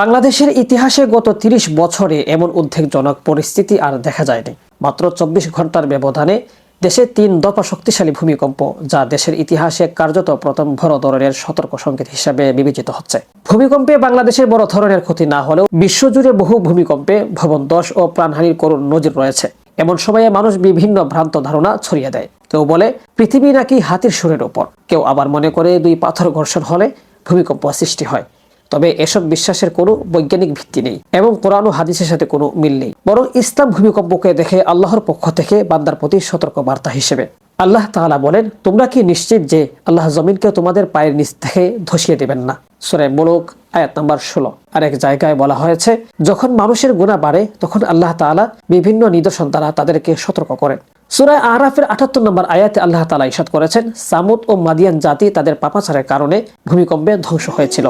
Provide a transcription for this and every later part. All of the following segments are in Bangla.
বাংলাদেশের ইতিহাসে গত ৩০ বছরে এমন উদ্বেগজনক পরিস্থিতি আর দেখা যায়নি। মাত্র চব্বিশ ঘণ্টার ব্যবধানে দেশে তিন দফা শক্তিশালী ভূমিকম্প, যা দেশের ইতিহাসে কার্যত প্রথম বড় ধরনের সতর্ক সংকেত হিসেবে বিবেচিত হচ্ছে। ভূমিকম্পে বাংলাদেশের বড় ধরনের ক্ষতি না হলেও বিশ্বজুড়ে বহু ভূমিকম্পে ভবন দশ ও প্রাণহানির করুণ নজির রয়েছে। এমন সময়ে মানুষ বিভিন্ন ভ্রান্ত ধারণা ছড়িয়ে দেয়। কেউ বলে, পৃথিবী নাকি হাতির সুরের ওপর। কেউ আবার মনে করে, দুই পাথর ঘর্ষণ হলে ভূমিকম্প সৃষ্টি হয়। তবে এসব বিশ্বাসের কোনো বৈজ্ঞানিক ভিত্তি নেই এবং কোরআন ও হাদিসের সাথে কোনো মিল নেই। বরং ইসলাম ভূমিকম্পকে দেখে আল্লাহর পক্ষ থেকে বান্দার প্রতি সতর্ক বার্তা হিসেবে। আল্লাহ তাআলা বলেন, তোমরা কি নিশ্চিত যে আল্লাহ জমিনকে তোমাদের পায়ের নিচ থেকে ধসিয়ে দেবেন না? সুরে মুলুক, আয়াত নাম্বার ষোলো। আরেক জায়গায় বলা হয়েছে, যখন মানুষের গুণা বাড়ে, তখন আল্লাহ তাআলা বিভিন্ন নিদর্শন দ্বারা তাদেরকে সতর্ক করেন। সুরায় আরাফের আটাত্তর নম্বর আয়াতে আল্লাহ তালা ইসাদ করেছেন, সামুদ ও মাদিয়ান জাতি তাদের পাপাচারের কারণে ভূমিকম্পে ধ্বংস হয়েছিল।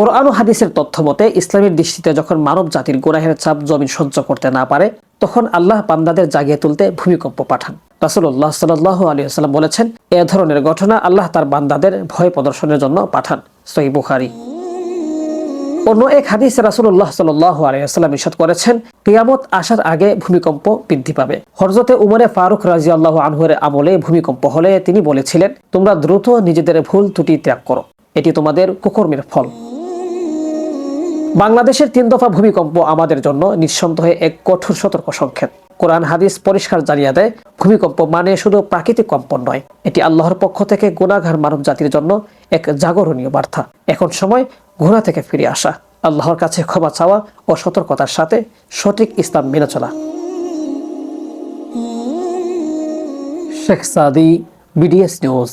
কোরআন ও হাদিসের তথ্য মতে, ইসলামের দৃষ্টিতে যখন মানব জাতির গোনাহের চাপ জমিন সহ্য করতে না পারে, তখন আল্লাহ বান্দাদের জাগিয়ে তুলতে ভূমিকম্প পাঠান। রাসুল্লাহ সাল্লাহ আলী সাল্লাম বলেছেন, এ ধরনের ঘটনা আল্লাহ তার বান্দাদের ভয় প্রদর্শনের জন্য পাঠান। সহি বুখারি। অন্য এক হাদিস রাসুল্লাহ সাল্লাহ আলিয়াল্লাম ইসাদ করেছেন, কিয়ামত আসার আগে ভূমিকম্প বৃদ্ধি পাবে। হরজতে উমরে ফারুক রাজি আল্লাহ আনহুরের আমলে ভূমিকম্প হলে তিনি বলেছিলেন, তোমরা দ্রুত নিজেদের ভুল ত্রুটি ত্যাগ করো। এটি তোমাদের কুকর্মের ফল। বাংলাদেশের তিন দফা ভূমিকম্প আমাদের জন্য নিঃসন্দেহে এক কঠোর সতর্ক সংকেত কোরআন হাদিস পরিষ্কার জানিয়ে দেয়, ভূমিকম্প মানে শুধু প্রাকৃতিক কম্পন নয়, এটি আল্লাহর পক্ষ থেকে গুণাঘার মানব জাতির জন্য এক জাগরণীয় বার্তা। এখন সময় গুণা থেকে ফিরে আসা। আল্লাহর কাছে ক্ষমা চাওয়া ও সতর্কতার সাথে সঠিক ইসলাম মেনে চলা। Sheikh Sadi, BDS news.